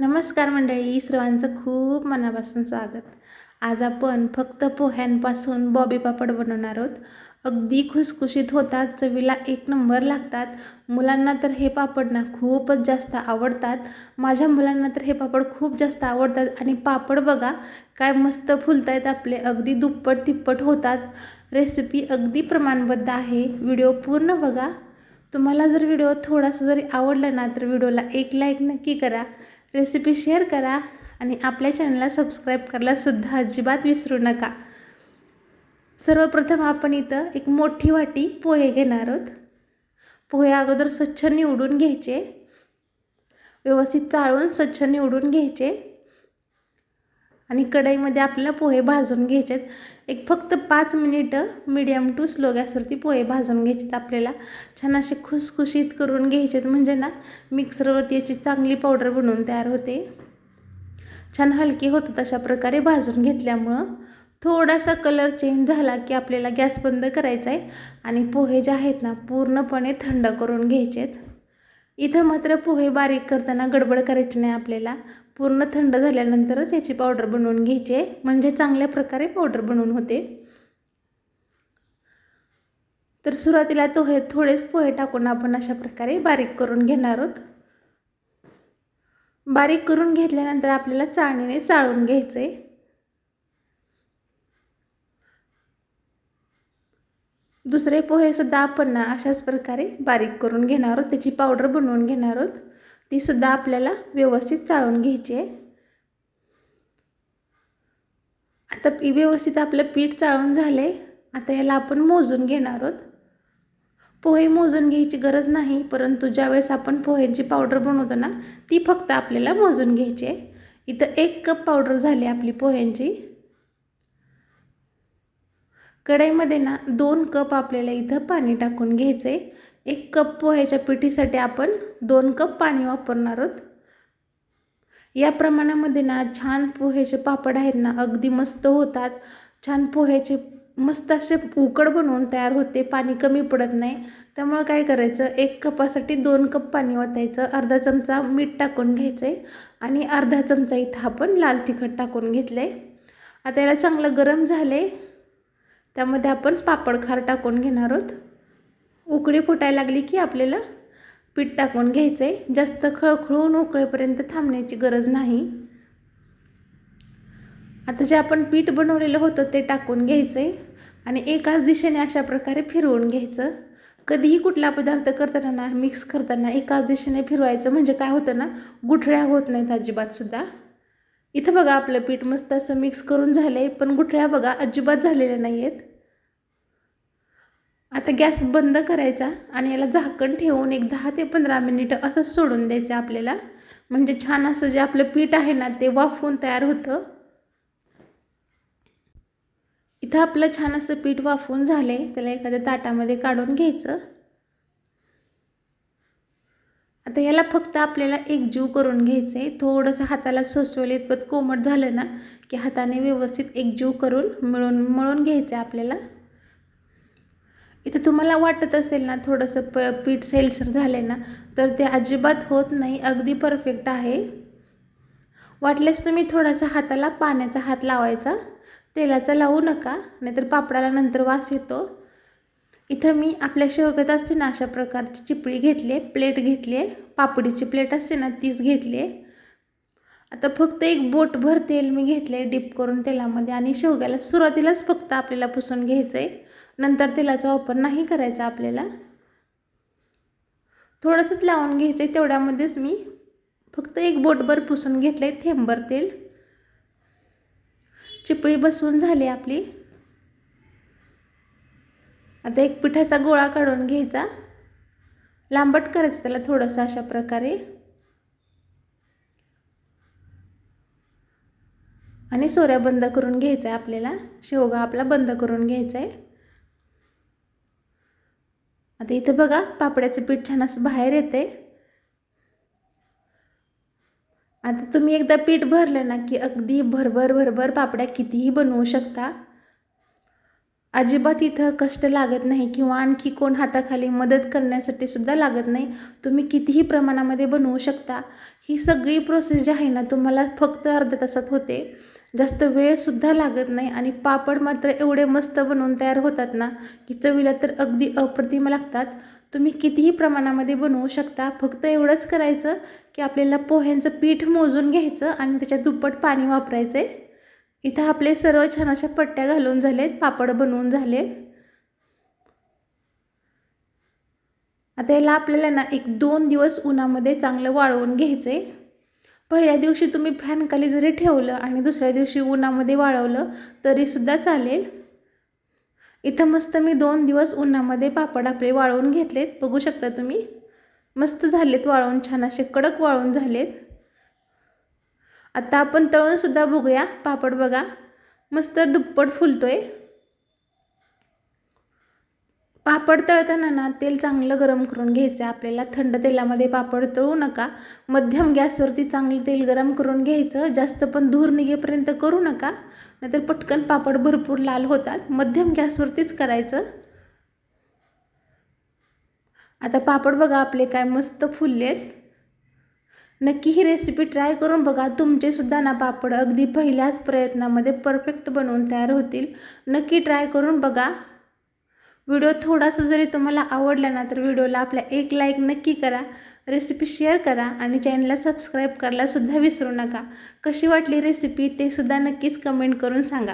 नमस्कार मंडळी सर्वांचं खूप मनापासून स्वागत. आज आपण फक्त पोह्यांपासून बॉबी पापड बनवणार आहोत. अगदी खुसखुशीत होतात चवीला एक नंबर लागतात. मुलांना तर हे पापड ना खूपच जास्त आवडतात. माझ्या मुलांना तर हे पापड खूप जास्त आवडतात. आणि पापड बघा काय मस्त फुलत आहेत आपले. अगदी दुप्पट तिप्पट होतात. रेसिपी अगदी प्रमाणबद्ध आहे. व्हिडिओ पूर्ण बघा. तुम्हाला जर व्हिडिओ थोडासा जरी आवडला ना तर व्हिडिओला एक लाईक नक्की करा. रेसिपी शेअर करा आणि आपल्या चॅनलला सबस्क्राईब करायलासुद्धा अजिबात विसरू नका. सर्वप्रथम आपण इथं एक मोठी वाटी पोहे घेणार आहोत. पोहे अगोदर स्वच्छ निवडून घ्यायचे. व्यवस्थित चाळून स्वच्छ निवडून घ्यायचे. आणि कढईमध्ये आपल्याला पोहे भाजून घ्यायचे एक फक्त पाच मिनिटं मिडियम टू स्लो गॅसवरती पोहे भाजून घ्यायचेत आपल्याला. छान असे खुसखुशीत करून घ्यायचेत. म्हणजे ना मिक्सरवरती याची चांगली पावडर बनवून तयार होते. छान हलकी होतात अशा प्रकारे भाजून घेतल्यामुळं. थोडासा कलर चेंज झाला की आपल्याला गॅस बंद करायचा आहे आणि पोहे जे आहेत ना पूर्णपणे थंड करून घ्यायचेत. इथं मात्र पोहे बारीक करताना गडबड करायची नाही आपल्याला. पूर्ण थंड झाल्यानंतरच याची पावडर बनवून घ्यायची. म्हणजे चांगल्या प्रकारे पावडर बनवून होते. तर सुरुवातीला तो हे थोडेच पोहे टाकून आपण अशा प्रकारे बारीक करून घेणार आहोत. बारीक करून घेतल्यानंतर आपल्याला चाळणीने चाळून घ्यायचं आहे दुसरे पोहेसुद्धा आपण ना अशाच प्रकारे बारीक करून घेणार आहोत. त्याची पावडर बनवून घेणार आहोत. तीसुद्धा आपल्याला व्यवस्थित चाळून घ्यायची आहे. आता व्यवस्थित आपलं पीठ चाळून झाले आता याला आपण मोजून घेणार आहोत. पोहे मोजून घ्यायची गरज नाही परंतु ज्यावेळेस आपण पोह्यांची पावडर बनवतो ना ती फक्त आपल्याला मोजून घ्यायची आहे. इथं एक कप पावडर झाली आपली पोह्यांची. कढईमध्ये ना दोन कप आपल्याला इथं पाणी टाकून घ्यायचं आहे एक कप पोह्याच्या पिठीसाठी आपण दोन कप पाणी वापरणार आहोत. या प्रमाणामध्ये ना छान पोह्याचे पापड आहेत ना अगदी मस्त होतात. छान पोह्याचे मस्त असे उकड बनवून तयार होते पाणी कमी पडत नाही. त्यामुळं काय करायचं एक कपासाठी दोन कप पाणी ओतायचं अर्धा चमचा मीठ टाकून घ्यायचं आहे आणि अर्धा चमचा इथं आपण लाल तिखट टाकून घेतलं आहे आता याला चांगलं गरम झाले त्यामध्ये आपण पापड खार टाकून घेणार आहोत. उकळी फुटायला लागली की आपल्याला पीठ टाकून घ्यायचं आहे जास्त खळखळून उकळेपर्यंत थांबण्याची गरज नाही. आता जे आपण पीठ बनवलेलं होतं ते टाकून घ्यायचं आहे आणि एकाच दिशेने अशा प्रकारे फिरवून घ्यायचं. कधीही कुठला पदार्थ करताना ना मिक्स करताना एकाच दिशेने फिरवायचं म्हणजे काय होतं ना गुठळ्या होत नाहीत अजिबातसुद्धा इथं बघा आपलं पीठ मस्त असं मिक्स करून झालं आहे पण गुठळ्या बघा अजिबात झालेल्या नाही आहेत आता गॅस बंद करायचा आणि याला झाकण ठेवून एक दहा ते पंधरा मिनिटं असंच सोडून द्यायचं आपल्याला. म्हणजे छान असं जे आपलं पीठ आहे ना ते वाफवून तयार होतं. इथं आपलं छान असं पीठ वाफवून झालं आहे त्याला एखाद्या ताटामध्ये काढून घ्यायचं. आता याला फक्त आपल्याला एकजीव करून घ्यायचं. आहे थोडंसं हाताला सोसवले इतपत कोमट झालं ना की हाताने व्यवस्थित एकजीव करून मिळून मळून घ्यायचं आहे आपल्याला. इथं तुम्हाला वाटत असेल ना थोडंसं प पीठ सेलसर झाले ना तर ते अजिबात होत नाही अगदी परफेक्ट आहे. वाटल्यास तुम्ही थोडासा हाताला पाण्याचा हात लावायचा. तेलाचा लावू नका नाहीतर पापडाला नंतर वास येतो. इथं मी आपल्या शेवगत असते ना अशा प्रकारची चिपळी घेतली आहे प्लेट घेतली आहे पापडीची प्लेट असते ना तीच घेतली आहे आता फक्त एक बोटभर तेल मी घेतलं आहे डिप करून तेलामध्ये आणि शेवग्याला सुरुवातीलाच फक्त आपल्याला पुसून घ्यायचं आहे नंतर तेलाचा वापर नाही करायचा आपल्याला. थोडंसंच लावून घ्यायचं आहे तेवढ्यामध्येच मी फक्त एक बोटभर पुसून घेतलं आहे थेंबर तेल. चिपळी बसवून झाली आपली. आता एक पिठाचा गोळा काढून घ्यायचा. लांबट करायचं त्याला थोडंसं अशा प्रकारे. आणि सोऱ्या बंद करून घ्यायचा आहे आपल्याला. शेवगा आपला बंद करून घ्यायचा आहे. आता इथं बघा पापड्याचं पीठ छान असं बाहेर येते आता तुम्ही एकदा पीठ भरलं ना की अगदी भरभर भरभर पापड्या कितीही बनवू शकता. अजिबात इथं कष्ट लागत नाही किंवा आणखी कोण हाताखाली मदत करण्यासाठी सुद्धा लागत नाही. तुम्ही कितीही प्रमाणामध्ये बनवू शकता. ही सगळी प्रोसेस जी आहे ना तुम्हाला फक्त अर्ध्या तासात होते. जास्त वेळसुद्धा लागत नाही आणि पापड मात्र एवढे मस्त बनवून तयार होतात ना की चवीला तर अगदी अप्रतिम लागतात. तुम्ही कितीही प्रमाणामध्ये बनवू शकता. फक्त एवढंच करायचं की आपल्याला पोह्यांचं पीठ मोजून घ्यायचं आणि त्याच्यात दुप्पट पाणी वापरायचं. आहे इथं आपले सर्व छान अशा पट्ट्या घालून झालेत पापड बनवून झाले आता याला आपल्याला ना एक दोन दिवस उन्हामध्ये चांगलं वाळवून घ्यायचं आहे पहिल्या दिवशी तुम्ही फॅनखाली जरी ठेवलं आणि दुसऱ्या दिवशी उन्हामध्ये वाळवलं तरीसुद्धा चालेल. इथं मस्त मी दोन दिवस उन्हामध्ये पापड आपले वाळवून घेतलेत. बघू शकता तुम्ही? मस्त झालेत वाळवून छान असे कडक वाळून झालेत. आता आपण तळूनसुद्धा बघूया. पापड बघा. मस्त दुप्पट फुलतो आहे पापड तळताना ना तेल चांगलं गरम करून घ्यायचं. आहे आपल्याला थंड तेलामध्ये पापड तळू नका. मध्यम गॅसवरती चांगलं तेल गरम करून घ्यायचं. जास्त पण धूर निघेपर्यंत करू नका. नाहीतर पटकन पापड भरपूर लाल होतात. मध्यम गॅसवरतीच करायचं. आता पापड बघा आपले काय मस्त फुललेत. नक्की ही रेसिपी ट्राय करून बघा. तुमचेसुद्धा ना पापड अगदी पहिल्याच प्रयत्नामध्ये परफेक्ट बनवून तयार होतील. नक्की ट्राय करून बघा. व्हिडिओ थोडासा जरी तुम्हाला आवडला ना तर व्हिडिओला आपल्या एक लाईक नक्की करा. रेसिपी शेअर करा आणि चॅनलला सबस्क्राईब करायलासुद्धा विसरू नका. कशी वाटली रेसिपी ते सुद्धा नक्कीच कमेंट करून सांगा.